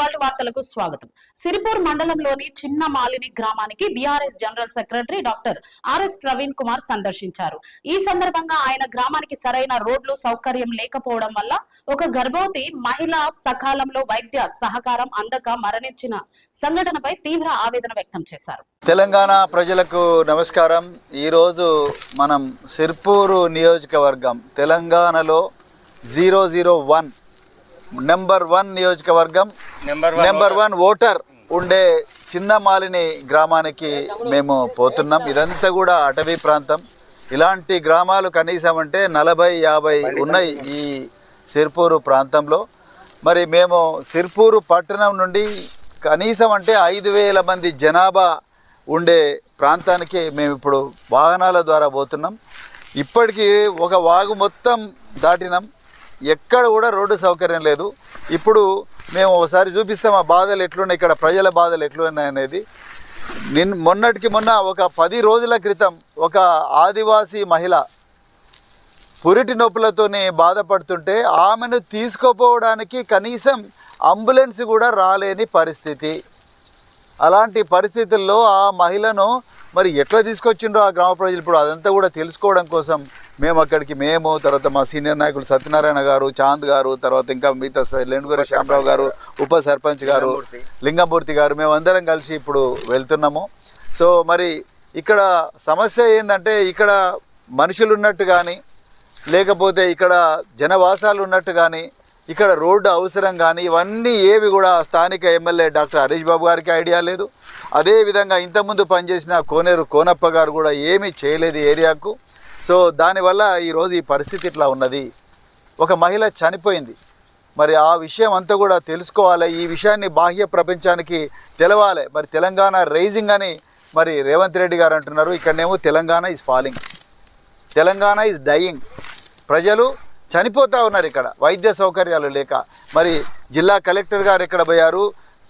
ఇవాళ వార్తలకు స్వాగతం. సిరిపూర్ మండలంలోని చిన్న మాలిని గ్రామానికి BRS general secretary doctor RS Praveen Kumar సందర్శించారు. ఈ సందర్భంగా ఆయన గ్రామానికి సరైన రోడ్లు సౌకర్యం లేకపోవడం వల్ల ఒక గర్భవతి మహిళ సకాలంలో వైద్య సహకారం అందక మరణించిన సంఘటనపై తీవ్ర ఆవేదన వ్యక్తం చేశారు. తెలంగాణ ప్రజలకు నమస్కారం. ఈరోజు మనం సిర్పూరు నియోజకవర్గం తెలంగాణలో zero zero one number one నియోజకవర్గం. Number one voter. ఉండే చిన్న మాలిని గ్రామానికి మేము పోతున్నాం. ఇదంతా కూడా అటవీ ప్రాంతం. ఇలాంటి గ్రామాలు కనీసం అంటే నలభై యాభై ఉన్నాయి ఈ సిర్పూరు ప్రాంతంలో. మరి మేము సిర్పూరు పట్టణం నుండి కనీసం అంటే ఐదు వేల మంది జనాభా ఉండే ప్రాంతానికి మేము ఇప్పుడు వాహనాల ద్వారా పోతున్నాం. ఇప్పటికీ ఒక వాగు మొత్తం దాటినాం. ఎక్కడ కూడా రోడ్డు సౌకర్యం లేదు. ఇప్పుడు మేము ఒకసారి చూపిస్తాం ఆ బాధలు ఎట్లున్నాయి ఇక్కడ ప్రజల బాధలు ఎట్లున్నాయి అనేది. నిన్ మొన్నటికి మొన్న ఒక పది రోజుల క్రితం ఒక ఆదివాసీ మహిళ పురిటి నొప్పులతోనే బాధపడుతుంటే ఆమెను తీసుకోపోవడానికి కనీసం అంబులెన్స్ కూడా రాలేని పరిస్థితి. అలాంటి పరిస్థితుల్లో ఆ మహిళను మరి ఎట్లా తీసుకొచ్చిండ్రో ఆ గ్రామ ప్రజలు ఇప్పుడు అదంతా కూడా తెలుసుకోవడం కోసం మేము అక్కడికి మేము తర్వాత మా సీనియర్ నాయకులు సత్యనారాయణ గారు చాంద్ గారు తర్వాత ఇంకా మిగతా లెండుగురి శ్యామరావు గారు ఉప సర్పంచ్ గారు లింగమూర్తి. గారు మేమందరం కలిసి ఇప్పుడు వెళ్తున్నాము. సో మరి ఇక్కడ సమస్య ఏంటంటే ఇక్కడ మనుషులు ఉన్నట్టు కానీ లేకపోతే ఇక్కడ జనవాసాలు ఉన్నట్టు కానీ ఇక్కడ రోడ్డు అవసరం కానీ ఇవన్నీ ఏవి కూడా స్థానిక ఎమ్మెల్యే డాక్టర్ హరీష్ బాబు గారికి ఐడియా లేదు. అదేవిధంగా ఇంతకుముందు పనిచేసిన కోనేరు కోనప్ప గారు కూడా ఏమీ చేయలేదు ఏరియాకు. సో దానివల్ల ఈరోజు ఈ పరిస్థితి ఇట్లా ఉన్నది. ఒక మహిళ చనిపోయింది. మరి ఆ విషయం అంతా కూడా తెలుసుకోవాలి. ఈ విషయాన్ని బాహ్య ప్రపంచానికి తెలవాలి. మరి తెలంగాణ రైజింగ్ అని మరి రేవంత్ రెడ్డి గారు అంటున్నారు. ఇక్కడనేమో Telangana is falling Telangana is dying ప్రజలు చనిపోతూ ఉన్నారు ఇక్కడ. వైద్య సౌకర్యాలు లేక. మరి జిల్లా కలెక్టర్ గారు ఎక్కడ పోయారు?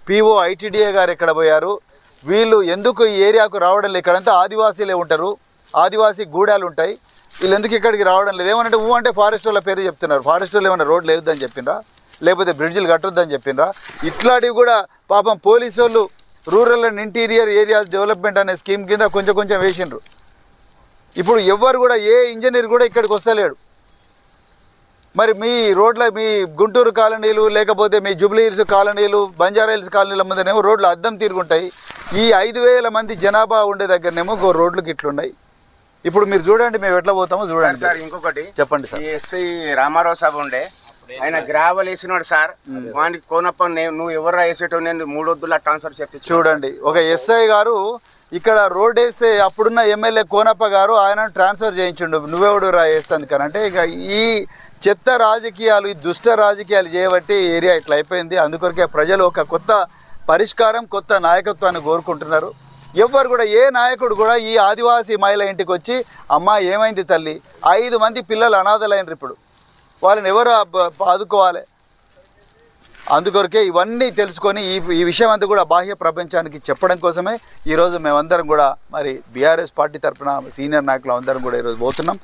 పీఓ ఐటీడీఏ గారు ఎక్కడ పోయారు? వీళ్ళు ఎందుకు ఈ ఏరియాకు రావడం లేదు? ఇక్కడంతా ఆదివాసీలే ఉంటారు. ఆదివాసీ గూడాలు ఉంటాయి. వీళ్ళు ఎందుకు ఇక్కడికి రావడం లేదు? ఏమంటే ఊ అంటే ఫారెస్ట్ వాళ్ళ పేరు చెప్తున్నారు. ఫారెస్ట్ వాళ్ళు ఏమైనా రోడ్లు లేదని చెప్పిండ్రా లేకపోతే బ్రిడ్జిలు కట్టొద్దని చెప్పినరా? ఇట్లాంటివి కూడా పాపం పోలీసు వాళ్ళు rural and interior areas development అనే స్కీమ్ కింద కొంచెం కొంచెం వేసిండ్రు. ఇప్పుడు ఎవ్వరు కూడా ఏ ఇంజనీర్ కూడా ఇక్కడికి వస్తలేడు. మరి మీ రోడ్ల మీ గుంటూరు కాలనీలు లేకపోతే మీ జూబ్లీ హిల్స్ కాలనీలు బంజారా హిల్స్ కాలనీల ముందనేమో రోడ్లు అద్దం తీరుకుంటాయి. ఈ ఐదు వేల మంది జనాభా ఉండే దగ్గరనేమో గో రోడ్లు ఇట్లున్నాయి ఇప్పుడు మీరు చూడండి మేము ఎట్లా పోతామో చూడండి. సార్ ఇంకొకటి. చెప్పండి సార్. ఈ ఎస్ఐ రామారావు సాబ్ ఉండే. ఆయన గ్రావెల్ వేసినాడు సార్. వానికి కోనప్ప నేను నువ్వు ఎవరు వేసేటో నేను మూడొద్దుల ట్రాన్స్ఫర్ చెప్పించు చూడండి. ఒక ఎస్ఐ గారు ఇక్కడ రోడ్ వేస్తే అప్పుడున్న ఎమ్మెల్యే కోనప్ప గారు ఆయన ట్రాన్స్ఫర్ చేయించిండు. నువ్వెవడు రా వేస్తుంది కానీ? అంటే ఇక ఈ చెత్త రాజకీయాలు ఈ దుష్ట రాజకీయాలు చేయబట్టి ఏరియా ఇట్లా అయిపోయింది. అందుకొరకే ప్రజలు ఒక కొత్త పరిష్కారం కొత్త నాయకత్వాన్ని కోరుకుంటున్నారు. ఎవ్వరు కూడా ఏ నాయకుడు కూడా ఈ ఆదివాసీ మహిళ ఇంటికి వచ్చి అమ్మ ఏమైంది తల్లి? ఐదు మంది పిల్లలు అనాథలైనరు ఇప్పుడు. వాళ్ళని ఎవరు ఆదుకోవాలి? అందుకొరకే ఇవన్నీ తెలుసుకొని ఈ ఈ విషయం అంతా కూడా బాహ్య ప్రపంచానికి చెప్పడం కోసమే ఈరోజు మేమందరం కూడా మరి బీఆర్ఎస్ పార్టీ తరఫున సీనియర్ నాయకులు అందరం కూడా ఈరోజు పోతున్నాం.